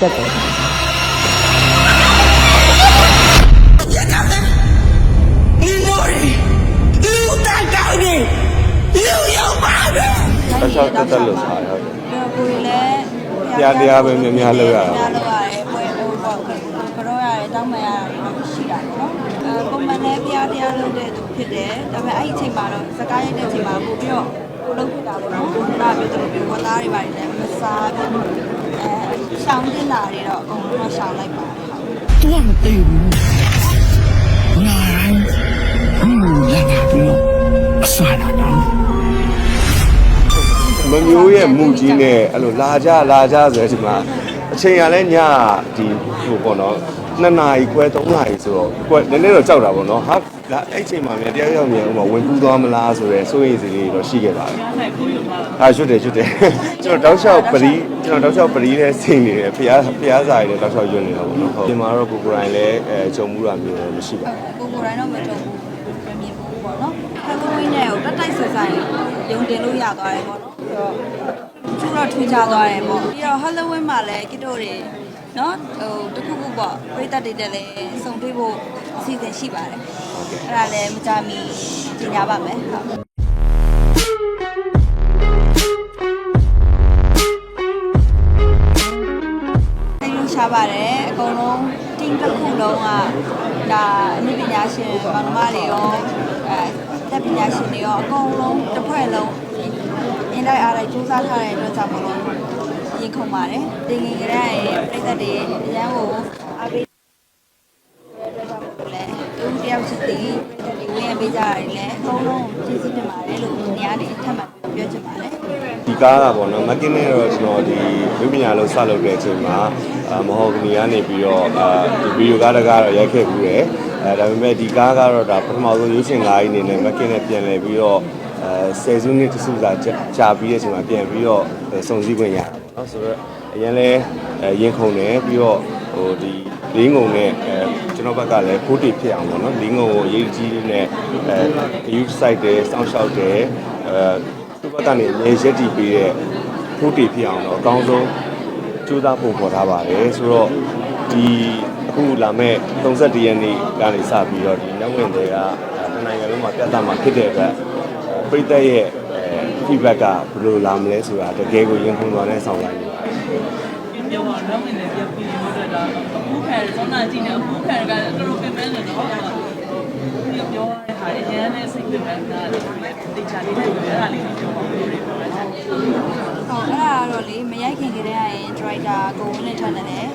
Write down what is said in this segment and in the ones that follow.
ဆက်တယ်အရှောက်တက်တက်လို့စားရဟုတ်တယ်။ကိုယ်လည်းတရားတရားပဲများများလုပ်ရတာ။များလုပ်ရတယ်ပွဲဟိုပေါ့ဘရောရတယ်တောင်းမရတာတော့ရှိတာနော်။အဲပုံမှန်လည်းတရားတရားလုပ်တဲ့သူဖြစ်တယ်။ဒါပေမဲ့အဲ့ဒီအချိန်မှာတော့စကားရိုက်တဲ့အချိန်မှာပို့ပြီးတော့ကိုလုပ်ဖြစ်တာပေါ့နော်။ဒါပြီးတော့ပြောသားတွေပါတယ်မစားဘူး။ ရှောင်းတင်လာတွေတော့အကုန်လုံးရှောင်းလိုက်ပါတယ်ဟုတ်သူကမသိဘူးနာရိုင်းဟင်းလာတာပြီးတော့အဆာလာတာမမျိုးရဲ့မူကြီးနဲ့အဲ့လိုလာကြလာကြဆိုတဲ့အချိန်မှာအချိန်ကလည်းညဒီဟိုပေါ့နော်2နာရီခွဲ3နာရီဆိုတော့ခွဲနည်းနည်းတော့ကြောက်တာပေါ့နော်ဟာ ဒါအဲ့ချိန်မှာမြန်တရားရောက်မြန်ဥပမာဝင်ပူးသွားမလားဆိုတော့စိုးရိမ်စိတ်လေးတော့ရှိခဲ့ပါတယ်ဟာရွတ်တယ်ရွတ်တယ်ကျွန်တော်တောက်လျှောက်ပရီကျွန်တော်တောက်လျှောက်ပရီနဲ့စိတ်နေတယ်ဖျားဖျားစာရည်နဲ့တောက်လျှောက်ရွတ်နေတာပေါ့နော်ဟုတ်ဒီမှာတော့ကိုကိုရိုင်းလည်းအဲဂျုံမှုတာမျိုးတော့မရှိပါဘူးကိုကိုယ်တိုင်တော့မကြုံဘူးမမြင်ဘူးပေါ့နော်ဟယ်လိုဝင်းနဲ့ကိုတက်တိုက်ဆက်ဆိုင်ရုံတင်လို့ရသွားတယ်ပေါ့နော်ပြီးတော့သူတော့ထူးခြားသွားတယ်ပေါ့ပြီးတော့ဟယ်လိုဝင်းမှာလည်းကစ်တို့တွေနော်ဟိုတခုခုပေါ့ပြိသက်တွေတက်လည်းစုံတွေ့ဖို့အစီအစဉ်ရှိပါတယ် အဲ့ဒါလည်းမကြမီကြီးညာပါမယ်ဟုတ်သိလို့ရှားပါတယ်အကုန်လုံး team တစ်ခုလုံးကဒါအနည်းပညာရှင်ဘာမှမတွေရောအဲတက်ပညာရှင်တွေရောအကုန်လုံးတစ်ဖွဲ့လုံးအင်းတိုင်းအားတိုင်းစူးစမ်းထားတဲ့အတွက်ကြောင့်မလို့ရင်ခုန်ပါတယ်တင်ငင်ကြတဲ့ပြည်သက်တွေအရန်ကိုအားပေးအတွက်ကြောင့်မလို့လဲသူတယောက်စီတည်ပြည်သက်တွေဝင်ရပေးကြရတယ်လေအကုန်လုံးကျေး ဇူးတင်ပါတယ်လို့ဒီနေ့ကနေထပ်မံပြောချင်ပါတယ်ဒီကားကပေါ့နော်မကင်းနဲ့တော့ကျွန်တော်ဒီဝိပညာလို့စလုပ်တဲ့အချိန်မှာအာမဟောဂနီကနေပြီးတော့အာဒီဗီဒီယိုကားတကားတော့ရိုက်ခဲ့ဘူးတယ်အဲဒါပေမဲ့ဒီကားကတော့ဒါပထမဆုံးရွေးချင်ကားကြီးအနေနဲ့မကင်းနဲ့ပြန်လည်ပြီးတော့အဲဆယ်စုနှစ်တစုစာကြာပြီးတဲ့အချိန်မှာပြန်ပြီးတော့စုံစည်းခွင့်ရတယ်ပေါ့နော်ဆိုတော့အရင်လဲရင်ခုန်တယ်ပြီးတော့ဟိုဒီလင်းငုံနဲ့အဲ ကျွန်တော်ဘက်ကလည်းဖိုးတီဖြစ်အောင်ပေါ့နော်လင်းငုံကိုအရေးကြီးနဲ့အဲ use site တယ်စောင့်ရှောက်တယ်အဲသူ့ဘက်ကနေရေရက်တီပေးတဲ့ဖိုးတီဖြစ်အောင်တော့အကောင်းဆုံးကြိုးစားပုံပေါ်ထားပါတယ်ဆိုတော့ဒီအခုလာမဲ့31ရက်နေ့ကနေစပြီးတော့ဒီနောက်ဝင်တွေကတနိုင်ငံလုံးမှာပြသမှာဖြစ်တဲ့အတွက်ပြည်သက်ရဲ့အဲ feedback ကဘယ်လိုလာမလဲဆိုတာတကယ်ကိုရင်ခုန်သွားတဲ့ဆောင်လိုက်နေပါတယ်ပြောပါတော့နေတယ်ပြပြလို့တော့ဒါအခုခံ စောနာကြည့်နေအခုခံကတော်တော်ပြင်ပန်းနေတော့ပြောပြောရတဲ့ဟာအရင်နဲ့စိတ်ပြင်ပန်းတာတိတ်ချလေးတွေအဲ့ဒါလေးကိုပြောပါဦးလို့ပြောတာဟုတ်အဲ့ဒါကတော့လေမရိုက်ခင်ကတည်းကရင် driver ကိုဝင်နေထွက်နေတယ်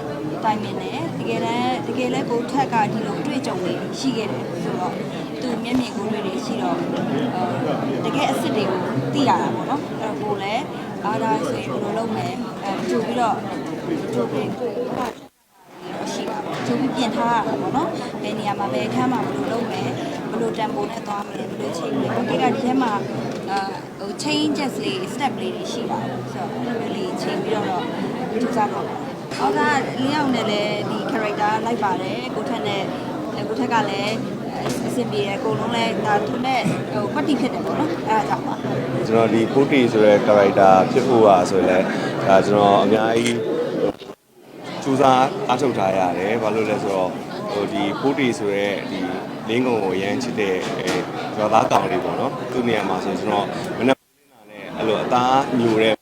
တိုင်မင်တယ်တကယ်တမ်းတကယ်လဲကိုထက်ကဒီလိုအတွေ့အကြုံတွေရှိခဲ့တယ်ဆိုတော့သူမျက်မြင်ကိုယ်တွေ့တွေရှိတော့တကယ်အစ်စ်တွေကိုသိရတာပေါ့နော်အဲ့တော့ကိုလည်းအားဒါဆိုရင်ဘယ်လိုလုပ်မလဲအဲကြိုပြီးတော့ကြိုပြီးတွေ့အဲ့ဒါရှိတာပေါ့ ကြိုပြီးပြင်ထားရတာပေါ့နော်ဘယ်နေရာမှာဘယ်အခန်းမှာဘယ်လိုလုပ်မယ်ဘယ်လိုတန်ဖိုးနဲ့သွားမလဲဘယ်လိုချိန်မလဲကိုကဒီထဲမှာအာဟို changes လေး step လေးတွေရှိတာဆိုတော့အဲ့လိုလေးချိန်ပြီးတော့ကြိုးစားတော့အောက်ကလင်းအောင်နဲ့လည်းဒီ character လိုက်ပါတယ်ကိုထက်နဲ့ကိုထက်ကလည်းအဆင်ပြေတယ်အကုန်လုံးလည်းဒါသူနဲ့ဟိုပတ်တိဖြစ်တယ်ပေါ့နော်အဲ့ဒါကြောင့်ပါကျွန်တော်ဒီဖိုးတီဆိုတဲ့ character ဖြစ်ဖို့อ่ะဆိုရင်လည်းဒါကျွန်တော်အများကြီး စူးစမ်းအားထုတ်ထားရတယ်ဘာလို့လဲဆိုတော့ဟိုဒီဖိုးတီဆိုတဲ့ဒီလင်းကုံကိုရမ်းချစ်တဲ့အဲရွာသားကောင်လေးပေါ့နော်သူ့နေရာမှာဆိုရင်ကျွန်တော်မနေ့ကနဲ့အဲ့လိုအသားညိုတဲ့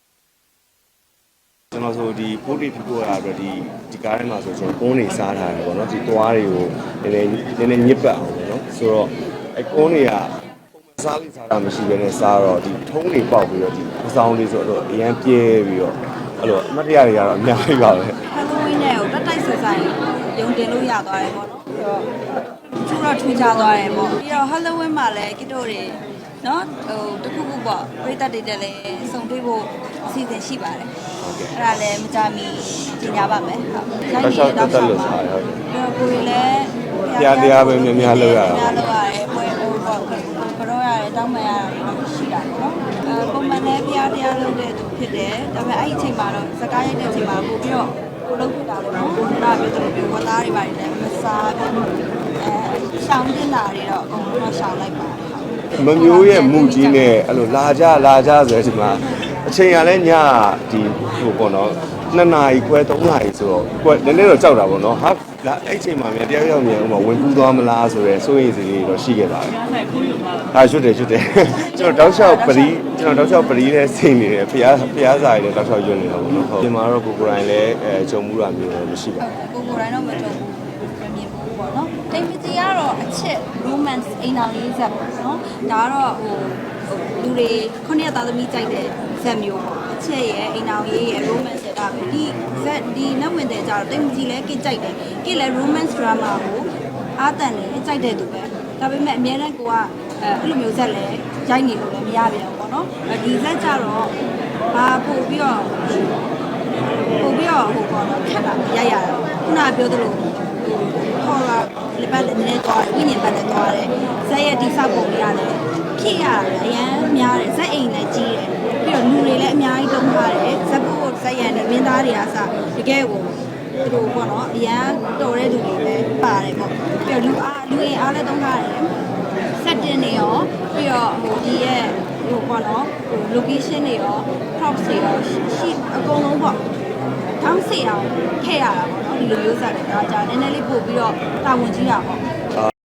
ကျွန်တော်ဆိုဒီဖိုးတီဖြစ်ဖို့ရတော့ဒီဒီကားထဲမှာဆိုကျွန်တော်ကုန်းနေစားထားတယ်ပေါ့နော်ဒီသွားတွေကိုနည်းနည်းနည်းနည်းညစ်ပတ်အောင်ပေါ့နော်ဆိုတော့အဲကုန်းတွေကစားလေးစားတာမရှိဘဲနဲ့စားတော့ဒီထုံးတွေပေါက်ပြီးတော့ဒီအဆောင်လေးဆိုတော့အရန်ပြဲပြီးတော့အဲ့လိုအမတ်တရားတွေကတော့အများကြီးပါပဲ ဆက်ဆိုင်ရုံတင်လို့ရသွားတယ်ပေါ့နော်ပြီးတော့သူတော့ထူးခြားသွားတယ်ပေါ့ပြီးတော့ဟယ်လိုဝင်းမှာလည်းကစ်တို့တွေနော်ဟိုတခုခုပေါ့ပြိသက်တွေတက်လည်းစုံတွေ့ဖို့အစီအစဉ်ရှိပါတယ်ဟုတ်ကဲ့အဲ့ဒါလည်းမကြမီကြီးညာပါမယ်ဟုတ်တောက်လျှောက်တက်တက်လို့စားရဟုတ်တယ်ပြီးတော့ကိုယ်လည်းတရားတရားပဲများများလုပ်ရတာများလုပ်ရတယ်ပွဲဟိုပေါ့ကတော့ရတယ်တောင်းပန်ရတယ်တော့ရှိတာပေါ့နော်အဲပုံမှန်လည်းတရားတရားလုပ်တဲ့သူဖြစ်တယ်ဒါပေမဲ့အဲ့ဒီအချိန်မှာတော့စကားရိုက်တဲ့အချိန်မှာပို့ပြီးတော့ကို လုပ်ဖြစ်တာပေါ့နော်ဒါပြောတယ်ပြောဝသားတွေပါတယ်လည်းမစားဘူးအဲရှောင်းတင်တာတွေတော့အကုန်လုံးတော့ရှောင်းလိုက်ပါတယ်ဟုတ်မမျိုးရဲ့မူကြီးနဲ့အဲ့လိုလာကြလာကြဆိုတဲ့အချိန်မှာအချိန်ကလည်းညဒီဟိုပေါ့နော် ရနှစ်နာရီခွဲ3နာရီဆိုတော့ကွယ်နည်းနည်းတော့ကြောက်တာပေါ့နော်ဟာဒါအဲ့ချိန်မှာမြန်တယောက်ယောက်မြန်ဥမာဝင်ပူးသွားမလားဆိုရဲစိုးရိမ်စိတ်လေးတော့ရှိခဲ့ပါတယ်များဆိုင်ကိုယူထားတာဟာရွတ်တယ်ရွတ်တယ်ကျွန်တော်တောက်လျှောက်ပရီးကျွန်တော်တောက်လျှောက်ပရီးနဲ့စိတ်နေတယ်ဖျားဖျားစာရည်နဲ့တောက်လျှောက်ရွတ်နေတာပေါ့နော်ဟုတ်ဒီမှာတော့ကိုကိုယ်တိုင်လည်းအဲဂျုံမှုတာမျိုးတော့မရှိပါဘူးကိုကိုယ်တိုင်တော့မကြုံဘူးမမြင်ဘူးပေါ့နော်တိမ်ပကြီးကတော့အချစ် romance အိမ်တော်လေးဇက်ပေါ့နော်ဒါကတော့ဟိုလူတွေခုနှစ်သားသမီးကြိုက်တဲ့ဇက်မျိုးပေါ့အချစ်ရဲ့အိမ်တော်ရေးရဲ့ romance ရဲ့ဒါပဲဒီဇက်ဒီနောက်ဝင်တဲ့ကြတော့တိမ်ပကြီးလည်းကိကြိုက်တယ်ကိလည်း romance drama ကိုအားတန်တယ်ကြိုက်တဲ့သူပဲဒါပေမဲ့အများနဲ့ကိုကအဲအဲ့လိုမျိုးဇက်လည်းရိုက်နေလို့လည်းမရပြန်ဘူးပေါ့နော်ဒီဇက်ကြတော့ဘာပို့ပြီးတော့ပို့ပြီးတော့ဟိုပေါ့နော်ခက်တာရိုက်ရတာခုနကပြောသလိုခေါ်လာလေပတ်လည်းနည်းနည်းသွားဝိညာဉ်ပတ်လည်းသွားတယ်ဇက်ရဲ့တိဆောက်ပုံလေးရတယ်ဖြစ်ရတာအရန်များတယ်ဇက်အိမ်လည်းကြီးတယ်ပြီးတော့လူတွေလည်းအများကြီးတုံးထားတယ် ဇက်ဖို့ဇက်ရံနဲ့မင်းသားတွေကစတကယ်ကိုသူတို့ပေါ့နော်အရန်တော်တဲ့လူတွေလည်းပါတယ်ပေါ့ပြီးတော့လူအားလူအိမ်အားလည်းတုံးထားတယ်စက်တင်တွေရောပြီးတော့ဟိုဒီရဲ့ဟိုပေါ့နော်ဟို location တွေရော props တွေရောရှိအကုန်လုံးပေါ့ထောင်းစီအောင်ခဲ့ရတာပေါ့နော်ဒီလိုမျိုးစားတယ်ဒါကြာနည်းနည်းလေးပို့ပြီးတော့တာဝန်ကြီးတာပေါ့